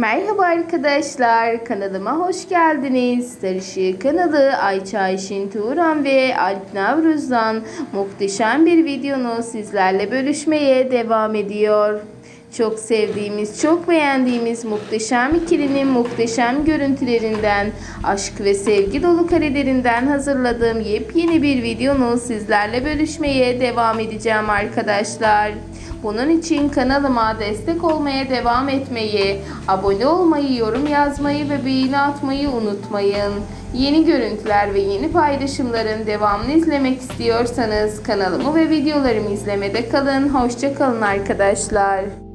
Merhaba arkadaşlar, kanalıma hoş geldiniz. Sarışı kanalı Ayça Ayşin Turan ve Alp Navruz'dan muhteşem bir videonu sizlerle bölüşmeye devam ediyor. Çok sevdiğimiz, çok beğendiğimiz muhteşem ikilinin muhteşem görüntülerinden, aşk ve sevgi dolu karelerinden hazırladığım yepyeni bir videonu sizlerle bölüşmeye devam edeceğim arkadaşlar. Bunun için kanalıma destek olmaya devam etmeyi, abone olmayı, yorum yazmayı ve beğeni atmayı unutmayın. Yeni görüntüler ve yeni paylaşımların devamını izlemek istiyorsanız kanalımı ve videolarımı izlemede kalın. Hoşça kalın arkadaşlar.